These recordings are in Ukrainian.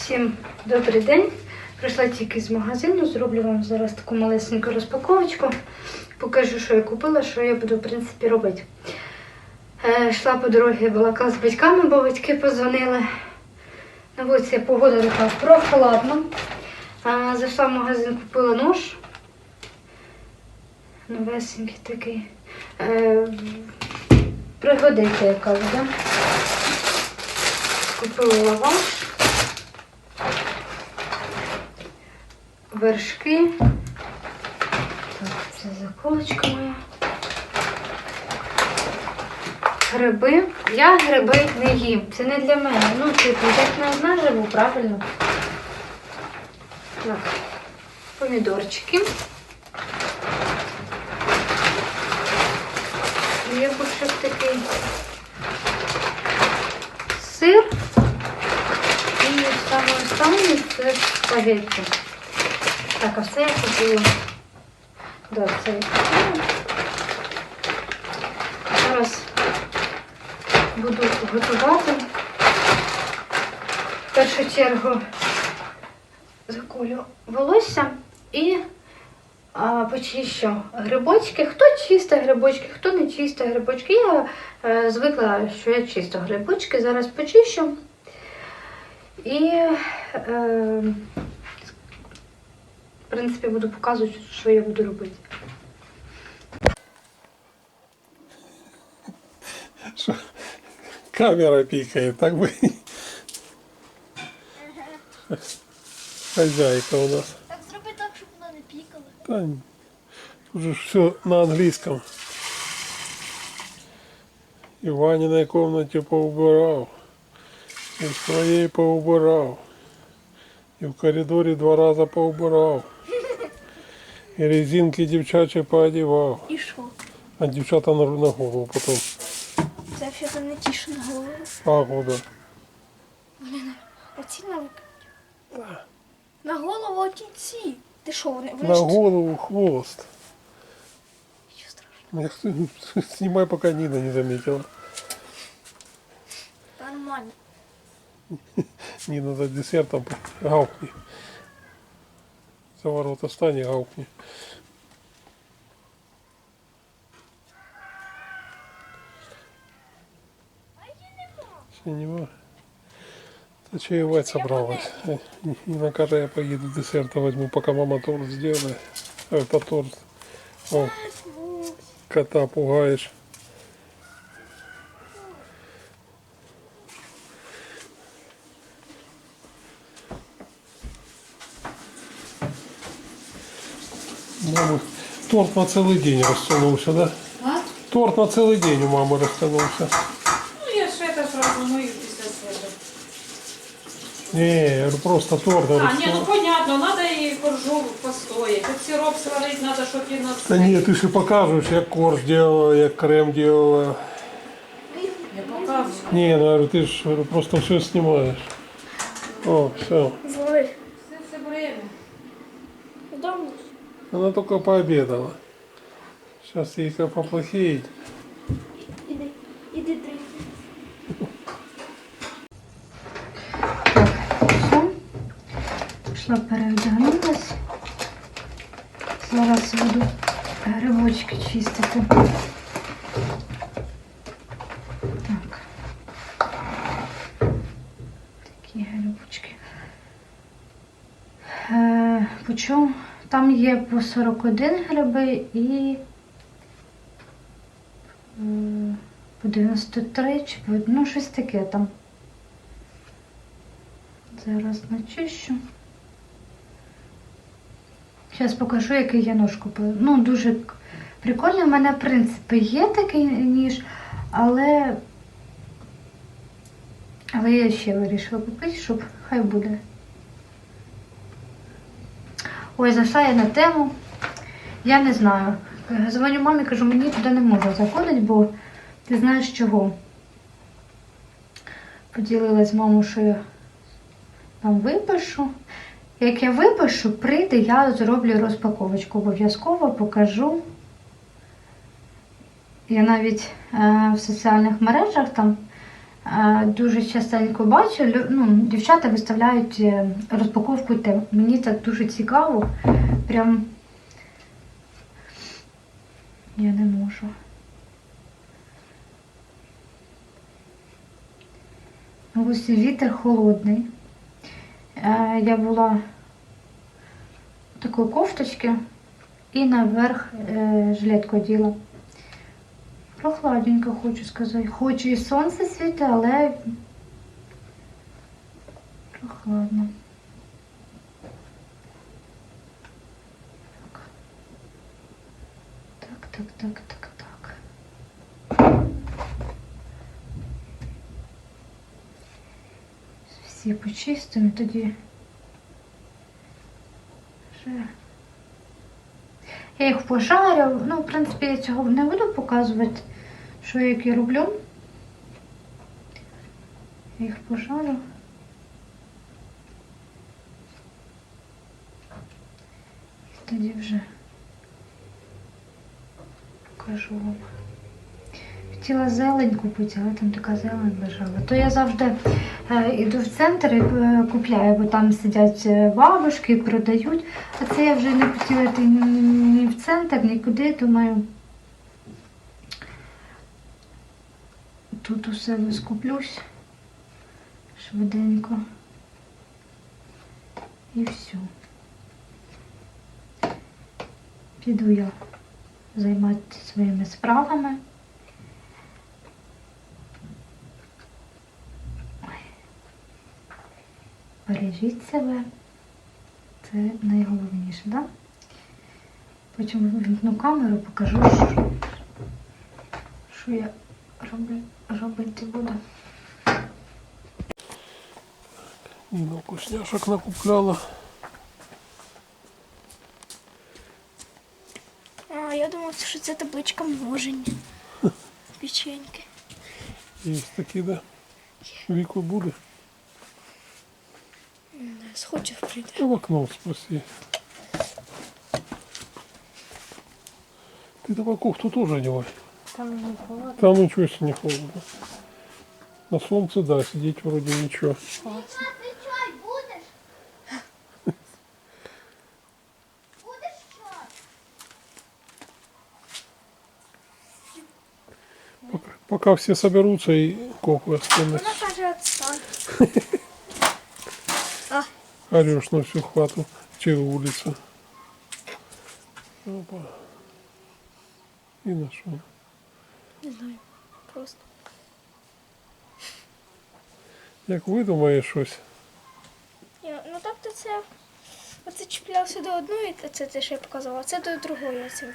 Всім добрий день. Прийшла тільки з магазину, зроблю вам зараз таку малесеньку розпаковочку. Покажу, що я купила, що я буду, в принципі, робити. Е, йшла по дорозі, балакала з батьками, бо батьки позвонили. На вулиці погода така прохолодна. Е, зайшла в магазин, купила нож. Новесенький такий. Е, пригодиться, я кажу, да? Купила лаваш. Вершки. Так, це заколочка моя. Гриби. Я гриби не їм. Це не для мене. Ну, типу, як не одна живу, правильно? Так. Помідорчики. Хлібушек такий. Сир. І саме останнє це спагетті. Так, а це я купила. Це я купила. Зараз буду готувати. В першу чергу заколю волосся і а, почищу грибочки. Хто чисте грибочки, хто не чисте грибочки. Я е, звикла, що я чисто грибочки. Зараз почищу. І е, в принципі, буду показувати, що я буду робити. Що камера пікає, так би. Хозяйка у нас. Так зроби так, щоб вона не пікала. Та ні. Тут же ж все на англійському. І в Ваніній комнаті поубирав. І в своїй поубирав. І в коридорі два рази поубирав. І резинки дівчачі поодівав. І що? А дівчата на, на голову потім. Це там не тіше на голову. Пагода. Оці на На голову оті ці. Ти що, вони? На голову хвост. Я- Снимай, пока Нина не заметила. Нормально. Не надо ну, десертом гавкні. За ворота стань і гавкні. Ще нема. Та чаевать собралась. Нина каже, я поеду десерта возьму, пока мама торт сделает. Ой, по торт. О, кота пугаешь. Мамы, торт на целый день растянулся, да? А? Торт на целый день у мамы растянулся. Ну, я ж это сразу мою після себе. Не, я говорю, просто торт. А, ні, ну растянулся. понятно, надо і коржу постоять. Тут сироп сварить, надо, щоб він нас... Да нет, ты же покажешь, як корж делала, як крем делала. Я показую. Не, ну, я говорю, ты же говорю, просто все снимаешь. О, все. Зловий. Все Она только пообедала. Сейчас ей как поплохеет. Іди. Іди ти. Все. Пішла переодягнулась. Зараз буду грибочки чистити. Так. Такі грибочки. Е, по чому? Там є по 41 гриби і по 93 чи по ну щось таке там. Зараз начищу. Зараз покажу, який я нож купила. Ну, дуже прикольно. У мене, в принципі, є такий ніж, але. Але я ще вирішила купити, щоб хай буде. Ой, зайшла я на тему. Я не знаю. Дзвоню мамі, кажу, мені туди не можна заходити, бо ти знаєш чого. Поділилась з мамою, що я там випишу. Як я випишу, прийде, я зроблю розпаковочку. Обов'язково покажу. Я навіть е, в соціальних мережах там Дуже частенько бачу, ну, дівчата виставляють е, розпаковку тем. Мені так дуже цікаво. Прям я не можу. Ось вітер холодний. Е, Я була такої кофточки і наверх е, жилетку оділа. Прохладненько, хочу сказати. Хоч і сонце світить, але прохладно. Так, так, так, так, так. Всі почистимо тоді. Вже. Я їх пожарю. Ну, в принципі, я цього не буду показувати, що я які роблю. Я їх пожарю. І тоді вже покажу вам. Хотіла зелень купити, але там така зелень лежала. То я завжди е, іду в центр і е, купляю, бо там сидять е, бабушки, продають. А це я вже не хотіла йти ні, в центр, нікуди. Думаю, тут у себе скуплюсь швиденько. І все. Піду я займатися своїми справами. Бережіть себе. Це найголовніше, так? Да? Потім вимкну камеру, покажу, що, що я роблю, робити буду. Ніна вкусняшок накупляла. А, я думав, що це табличка множення. Печеньки. Є такі, да? Віку буде. Прийде. Та в окно спаси. Ты давай кофту тоже одевай. Там не холодно. Там ничего себе не холодно. На солнце, да, сидеть вроде ничего. Пока, пока все соберутся и кофе останется. Вона каже, відстань. Орешь на всю хвату, через улицу. Опа. И нашел. Не знаю. Просто. Як видумаєш щось, Я, ну тобто це. Оце чіплявся до одної, а це те, що я показувала, це до другої. Оце.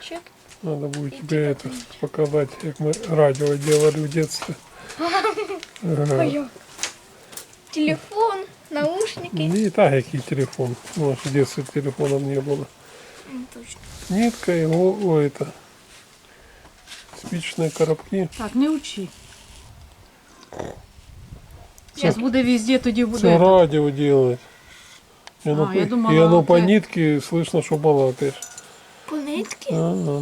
Чик. надо будет тебе это показать, как мы радио делали в детстве. Ага. Ой, Телефон, наушники. Не так, який телефон. У нас в детстве телефонов не было. Точно. Нитка и о, о, это. Спичные коробки. Так, не учи. Зараз буде везде, тоді буде. Все радио делать. И оно, А, я по- думала, и оно по нитке слышно, что балакаешь. По нитки? Ага.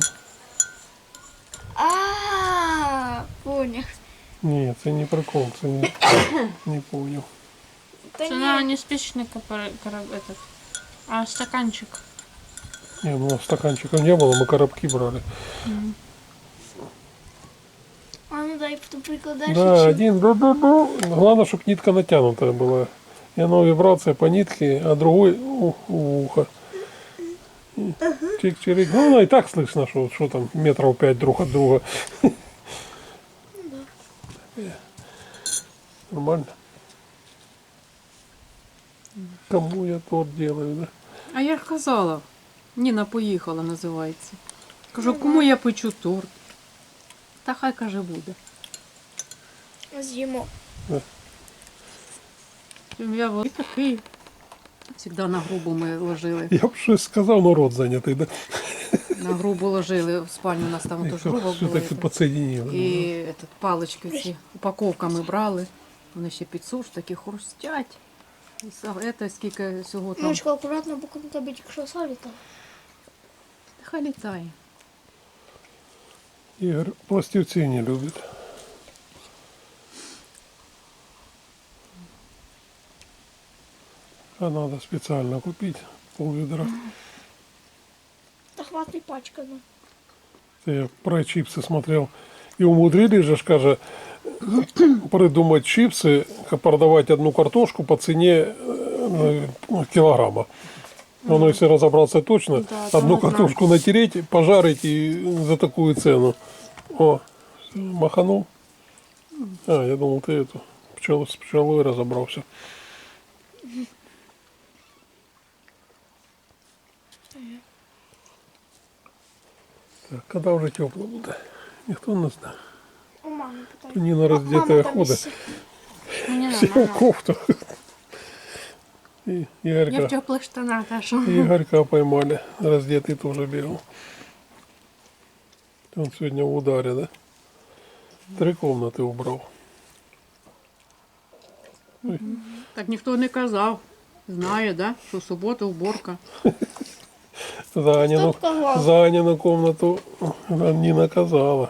А, поняв. Нет, это не прикол, это не, не понял. Та Це на ні. не спичный копор- короб- этот, а стаканчик. Не, ну стаканчиков не было, мы коробки брали. А ну дай потім прикладаєш. Да, і один, ду -ду -ду. главное, чтобы нитка натянутая была. И оно вибрация по нитке, а другой у, у уха. чик чирик Ну, оно и так слышно, что, что там метров пять друг от друга. Нормально. Кому я торт делаю, да? А я ж казала, Ніна поїхала, називається. Кажу, кому я печу торт? Та хай каже буде. З'їмо. Я вот такий. Завжди на грубу ми ложили. Я б щось сказав, но рот зайнятий, да? На грубу ложили в спальню, у нас там теж грубо Що було. так ти подсоединили? І этот, палички ці упаковками брали. Вони ще підсуш, такі хрустять. Это сколько скільки всього там. Мишка, акуратно, бо на тебе тільки що саліта. Нехай літає. Ігор пластівці не любит. А надо специально купить пол ведра. Да хватит пачка. Ну. Я про чипсы смотрел. И умудрились же, ж, каже, придумать чипсы, ка- продавать одну картошку по цене э, ну, килограмма. Оно, если разобраться точно, Да, одну картошку натереть, пожарить и за такую цену. О, маханул. А, я думал, ты эту пчелу с пчелой разобрался. Так, когда уже тепло будет? Никто не знает. У мами питаю. Ніна роздетая там ходить. всі- Не Все надо. в кофтах. И Я в Игорька, теплых штанах, а что? и Игорька поймали. Раздетый тоже бегал. Он сегодня в ударе, да? Три комнаты убрал. Так ніхто не казав. Знає, да? що в суботу уборка. За Анину, за Анину комнату не наказала.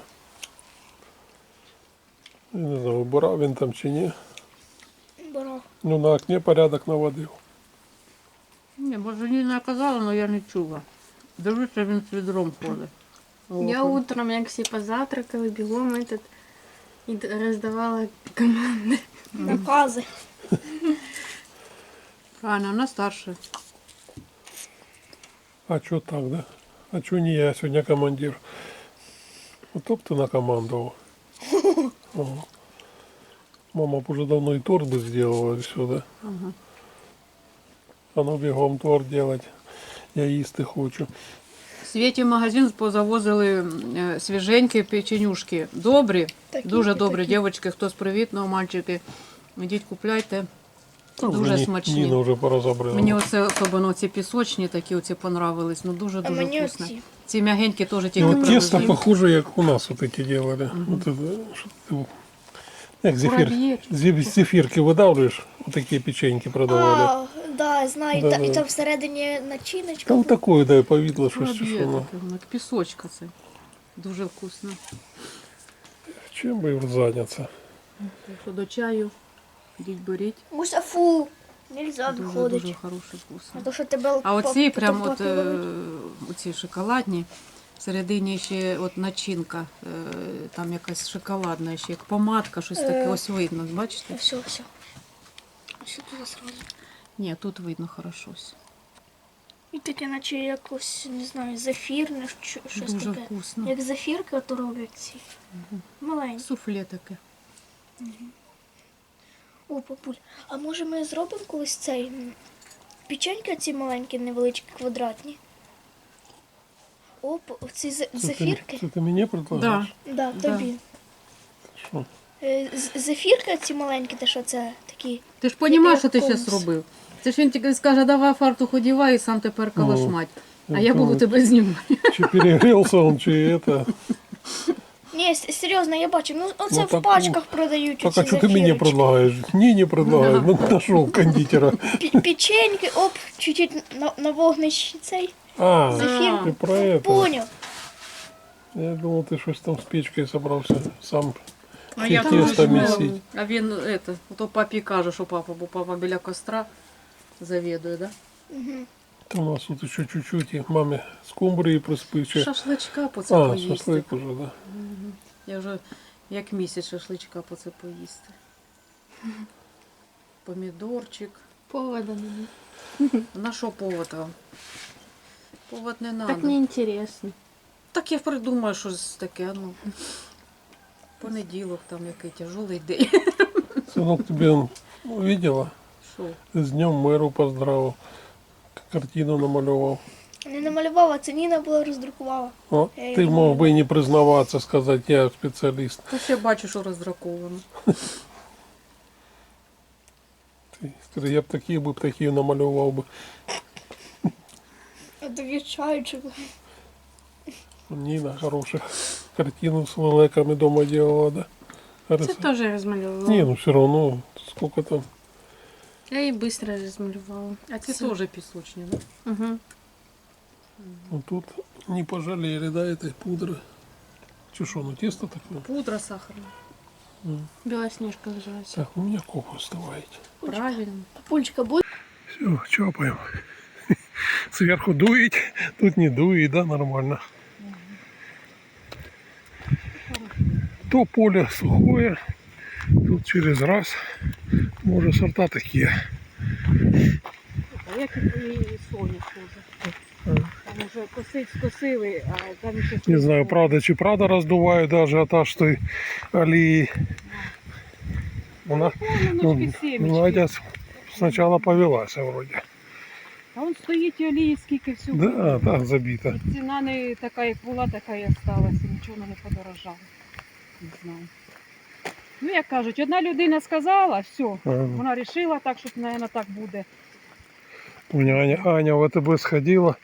Я не знаю, убирав він там чи ні. Бро. Ну, на окне порядок наводив. Ні, може не наказала, але я не чула. Дивлюся, він з відром ходить. Я утром, як всі позавтракали, бігом этот, і роздавала команди. Накази. Правильно, вона старша. А что так, да? А что не я сегодня командир? Вот топ ты накомандовал. Ага. Мама б уже давно и торт бы сделала и все, да? А ну бегом торт делать. Я їсти хочу. Світі в магазин позавозили е, свіженькі печенюшки. Добрі, Такі, дуже такі. добрі. Дівчатки, хтось привітно, мальчики. Ідіть купляйте. Та вже Дуже Ні- смачні. Ніна вже порозобрила. Мені оце особливо ці пісочні такі оці понравились. Ну дуже А дуже мені вкусно. оці. Ці м'ягенькі теж И тільки вот тесто привезли. похоже, як у нас вот эти делали. Вот это, что ты, як зефир, Кураб'єчки. зеф- зефирки видавлюєш, вот такие печеньки продавали. А, да, знаю. Да, та- да. І там всередині начиночка. Там такое, да, повидло, щось Кураб'є що воно. таке, воно, як пісочка це. Дуже вкусно. Чим би зайнятися? Так що до чаю ідіть беріть. Муся, фу. Нельзя Дуже виходить. дуже хороше вкусно. А то, що тебе А оці прям от е, оці шоколадні. Всередині ще от начинка, е, там якась шоколадна, ще як помадка, щось таке. Е. Ось видно, бачите? Все, все. Все туди сразу. Ні, тут видно хорошо. все. І таке, наче якось, не знаю, зефірне, що- щось Дуже таке. вкусно. Як зефірки, то роблять ці. Маленькі. Суфле таке. О, папуль, а може ми зробимо колись цей печеньки ці маленькі, невеличкі, квадратні? О, ці Це зефірки? це ти мені Да. предлагаєш? Да, Да. тобі. Що? Е, Зефірки ці маленькі, те що це такі. Ти ж розумієш, що ти зараз робив? Це ж він тільки скаже, давай фартух одівай і сам тепер калашмать. А ну, я буду тебе знімати. Чи перегрілся он, чи это. Ні, с- серйозно, я бачу. Ну, оце Ну, в так, пачках продають Так, оці а що ти мені зефірочки. предлагаєш? Ні, не предлагаю. Ну, нашел кондитера. Пі- Печеньки, оп, чуть-чуть на, на вогнищі цей. А, Зефір. ти про это. Поняв. Я думал, ти щось там з печкою собрався сам. А Ті я тесто теж думала. місіть. А він это, то папі каже, що папа, бо папа біля костра завідує, да? Та у нас тут ще чуть-чуть, і мамі скумбрії приспиче. Шашличка по це А, поїсти. шашлик уже, да. Я вже як місяць шашличка по це поїсти. Помідорчик. Повода нема. На що повод вам? Повод не надо. Так неинтересно. Так я придумаю щось таке, ну. Понеділок там який тяжелий день. Сынок, тебе он видела? Що? З днем мэру поздравив. Картину намалював. Не намалювала, це Ніна була роздрукувала. О, ти мог би і не признаватися, сказати, я спеціаліст. Та ще бачу, що роздраковано. Ти скажи, я б такі би птахів намалював би. А довічаючи. Ніна хороша. Картину з лелеками дома делала, да? Це Говорит, теж розмалювала. Не, ну все равно, сколько там. Я її швидко розмалювала. А це теж пісочні, да? Угу. Ну тут не пожалели, да, этой пудры. Че шо, ну тесто такое? Пудра сахарна. Білосніжка називається. Так, у меня кофе вставайте. Правильно. Папульчика, будь. Все, чапаем. Сверху дует, тут не дует, да, нормально. То поле сухое, тут через раз. Может сорта такие. А як і соняк теж. Там уже косить скосили, а там ще Не знаю, правда чи правда раздувают даже ажиотаж той алии. Она, ну, Ножки Надя с- сначала повелась вроде. А он стоїть і олії, скільки всього. Да, так забита. І ціна не така, як була, така і осталася. Нічого не подорожало. Не знаю. Ну, як кажуть, одна людина сказала, все, Ага. вона вирішила так, що, мабуть, так буде. Помню, Аня, Аня в АТБ сходила,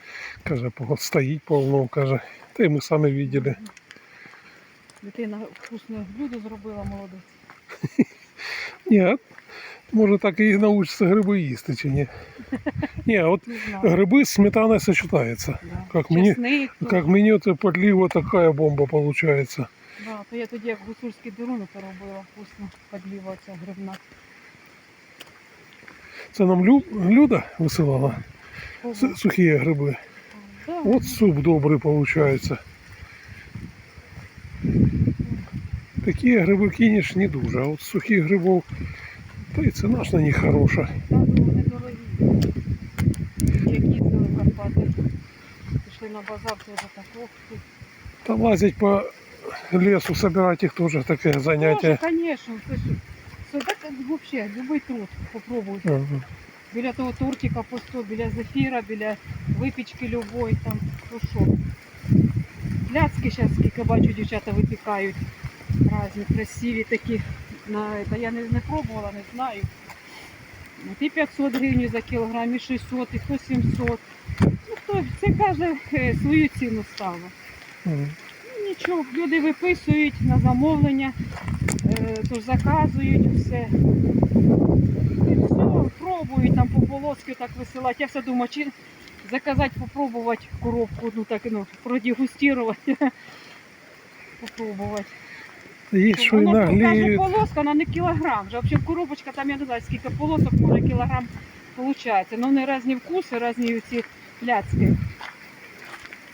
каже, стоїть полно, каже. Та й ми самі видели. Дитина вкусне блюдо зробила молодець. Ні, може так і научиться гриби їсти чи ні. Ні, от гриби з сметаною сочетаються. Да. Как мені, как мені це подліво така бомба получается. Да, то я тоді як гусульські деруни поробила, вкусно подліва ця грибна. Це нам Лю, Люда висилала Ого. с- сухі гриби. Да, От суп добрий получается. Такі гриби кинеш не дуже, а от сухих грибів, та й ціна ж на них хороша. да, вони дорогі. Як їздили в Карпати, пішли на базар, то вже так, ох ти. Та лазить по лесу, собирать их тоже такое занятие. Тоже, конечно. Так вообще, любий труд попробуй. Ага. Біля того тортика 100, біля зефіра, біля випічки любої там, то що. Пляцки зараз, скільки бачу, дівчата випікають. Разні, красиві такі. На, та я не, не пробувала, не знаю. І 500 гривень за кілограм, і 600, і хто 700. Ну, хто, це каже е, свою ціну ставить. Мгм. Ну, люди виписують на замовлення, е, тож заказують все. І все, пробують там по полоски так висилати. Я все думаю, чи заказати, попробувати коробку, ну так, ну, продегустувати. Попробувати. Что и Воно, кажу, полоска, вона не кілограм. Вже взагалі коробочка, там я не знаю, скільки полосок, може кілограм виходить. Ну, вони різні вкуси, різні ці ляцьки.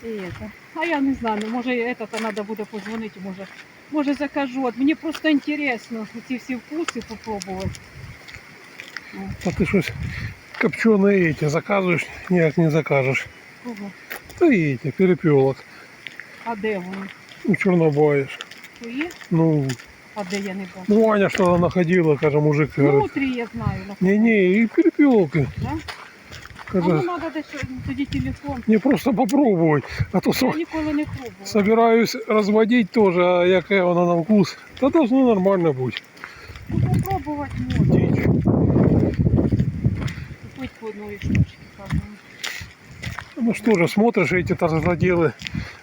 І это. А я не знаю, ну, може это треба буде позвонити, може, може закажу. От мені просто інтересно ці всі вкуси попробувати. А ты что копченые эти заказываешь? Нет, не закажешь. Кого? Да и эти, перепелок. А де вони? Ну, чернобаешь. То є? Ну, А де я не бачу? ну, Аня что-то находила, каже, мужик, говорит. Внутрі я знаю. на Не-не, и перепелки. Да? А ну Каже, треба десь тоді телефон. не просто попробовать, а то Я со- ніколи не пробувала. собираюсь разводить тоже, а яке воно на вкус. Да должно нормально быть. Ну, попробувати можна. Дичь. Купить по одной штучке, кажу. Ну что же, смотришь эти торгоделы.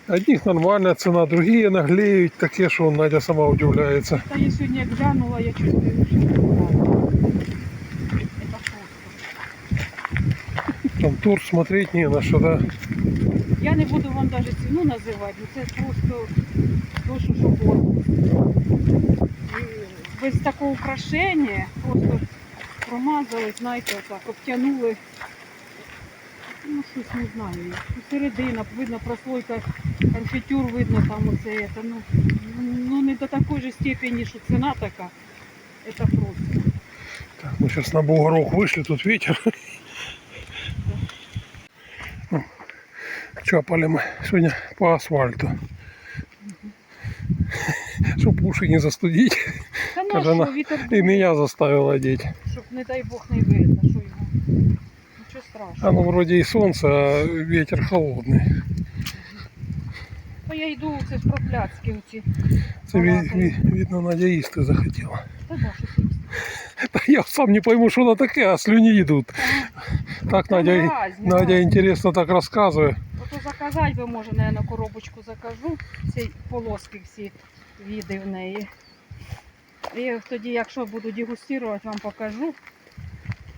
Одних нормальная цена, другие наглеют, такие, что Надя сама удивляется. Та я сьогодні як глянула, я чувствую, що не Там торт смотреть не на что, да? Я не буду вам даже ціну називати, ну це просто то, що шоколадно. Без такого украшення просто промазали, знаєте, отак, обтянули. Ну, щось не знаю. як. Ну, Середина, видно, прослойка конфітюр, видно там оце. Это, ну, ну не до такої же степені, що ціна така. Это просто. Так, мы сейчас на бугорок вышли, тут ветер. Чапали мы сегодня по асфальту. Чтоб уши не застудить. Та ну, Каже, що, на- вітер И дує, меня заставил одеть. щоб, не дай Бог, не видно, що його. Нічого страшного. Оно вроде и солнце, а ветер холодный. Ну, я йду, це ж про пляцки оці. Це ві- ві- видно, Надя їсти захотіла. Та да, щось є. Та я сам не пойму, що воно таке, а слюні йдуть. Так Там Надя, разні, Надя разні. інтересно так розказує. Ото заказати би, може, на коробочку закажу. Ці полоски всі віди в неї. І тоді, якщо буду дегустувати, вам покажу.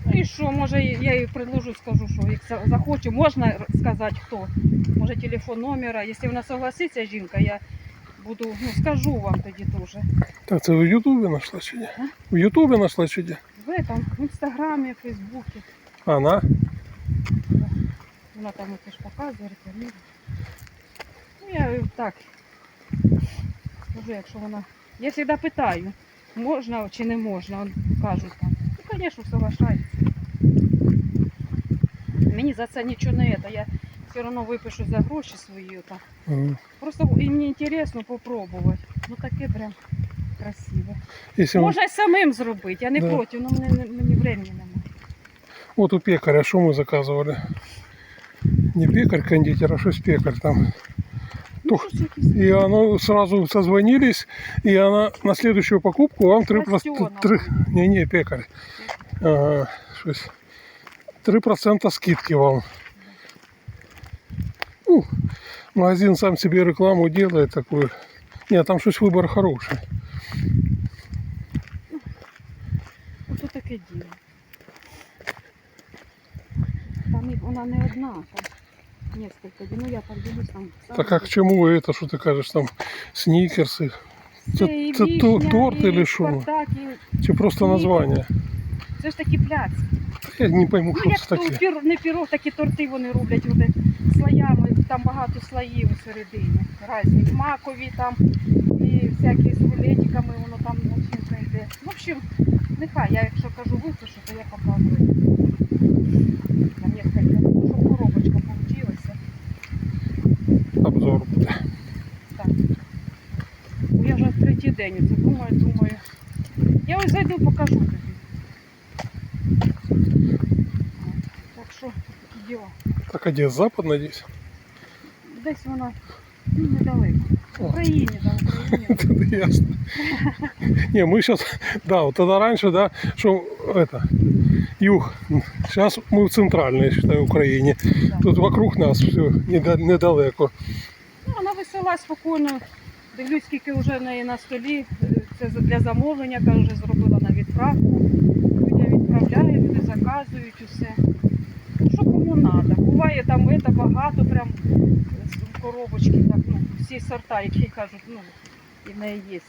Ну І що, може, я їй предложу, скажу, що як за- захоче, можна сказати хто. Може телефон номера. Якщо вона согласиться, жінка, я буду, ну, скажу вам тоді теж. Так, це в Ютубі знайшла чи ні? В Ютубі знайшла чи ні? В этом, в інстаграмі, в фейсбуці. Она? Вона там оце ж показує, рекламує. Ну, я так скажу, якщо вона. Я завжди питаю, можна чи не можна. Он кажуть там. Ну, звісно, соглашається. Мені за це нічого не це. Я все одно випишу за гроші свої. Так. Мгм. Просто і мені цікаво попробувати. Ну таке прям красиве. Если вот, Можна й самим зробити, я не Да. проти, але мені, мені времени немає. вот у пекаря, что мы заказывали? Не пекарь, кондитер, а что пекарь там. Тух. И оно сразу созвонились, и она на следующую покупку вам 3%... Бастиона. Три... Не-не, пекарь. Ага, щось. 3% скидки вам. Ну, магазин сам себе рекламу делает такую. Нет, там щось выбор хороший. Ото таке діло. Там вона не одна, там несколько. Ну я так дивлюсь там. Так а к чему вы это, что ты кажешь, там сникерсы? Це Це, і це то- вишня, торт і или що? Спартак, і... Чи просто название? Це ж такі пляцки. Я не пойму, Ну що як це то таке. пір, не пірог, такі торти вони роблять вони слоями, там багато слоїв усередині. Разні макові там і всякі з рулетиками, воно там начинка йде. В общем, нехай, я якщо кажу випишу, то я показую. Там несколько, щоб коробочка получилася. Обзор буде. Так. Ну, Я вже третій день це думаю, думаю. Я ось зайду, покажу тобі. Так що такі діла. Так, а де запад, надеюсь? Десь вона ну, недалеко. В О. Україні, да, в Україні. Это ясно. Не, мы сейчас, да, вот тогда раньше, да, что это, юг. Сейчас мы в центральной, я считаю, Украине. Да. Тут вокруг нас все недалеко. Ну, вона весела, спокійно. Дивлюсь, скільки вже в неї на столі. Це для замовлення, кажу, вже зробила на відправку. Люди відправляють, люди заказують усе. Ну, що кому треба. Буває там це багато, прям коробочки, так, ну, всі сорта, які кажуть, ну, і в неї є.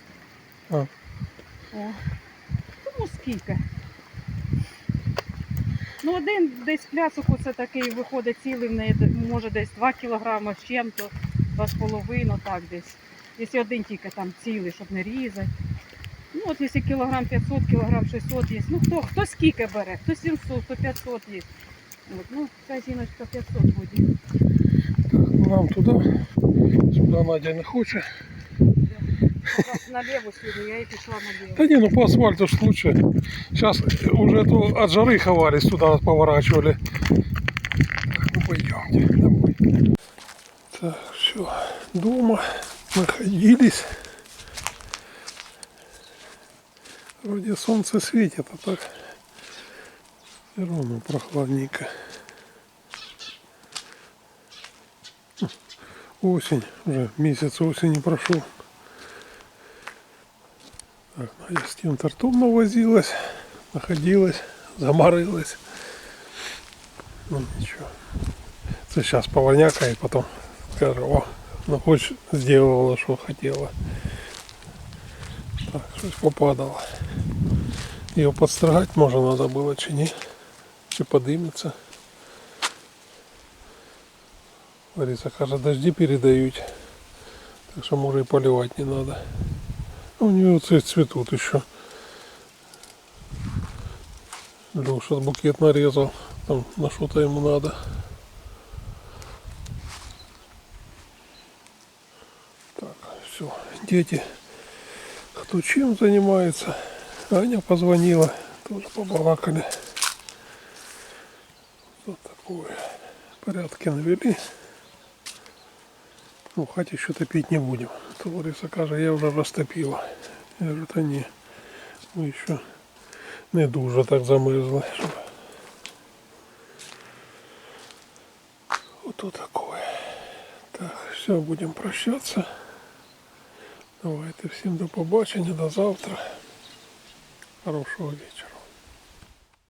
А. О. Тому скільки. Ну, один десь пляцок оце такий виходить цілий, в неї може десь 2 кілограми з чим-то, 2,5, так десь. Якщо один тільки там цілий, щоб не різати. Ну, от якщо кілограм 500, кілограм 600 є. Ну, хто, хто скільки бере, хто 700, хто 500 є. От, ну, ця жіночка 500 буде. Так, нам туда, сюда Надя не хочет. Якраз наліво сюди, я і пішла наліво. Да не, ну по асфальту ж лучше. Сейчас уже то от жары ховались, туда поворачивали. Так, ну пойдемте домой. Так, все, дома находились. Вроде солнце светит, а так все равно прохладненько. Хм, Осень, уже месяц осени прошел. Так, Надя с тем тортом навозилась, находилась, заморилась. Ну ничего. Сейчас поварняка и потом скажу, о, ну хоч сделала, что хотела. Так, щось попадало. Ее подстригать може надо было, чи ні? Чи подымется. Лариса каже, дожди передают. Так что може и поливать не надо. А У нее цвет цветут еще. Леша букет нарезал. Там на что-то ему надо. Так, все. Дети, кто чем занимается. Аня позвонила. Тоже побалакали. Вот такое. Порядки навели. Ну, в хаті ще топить не будем. То каже, я вже розтопила. Я говорю, та ні. Ми ще не дуже так замерзли. Щоб... Ото такое. Так, все, будемо прощатися. Давайте всім до побачення, до завтра. Хорошого вечора.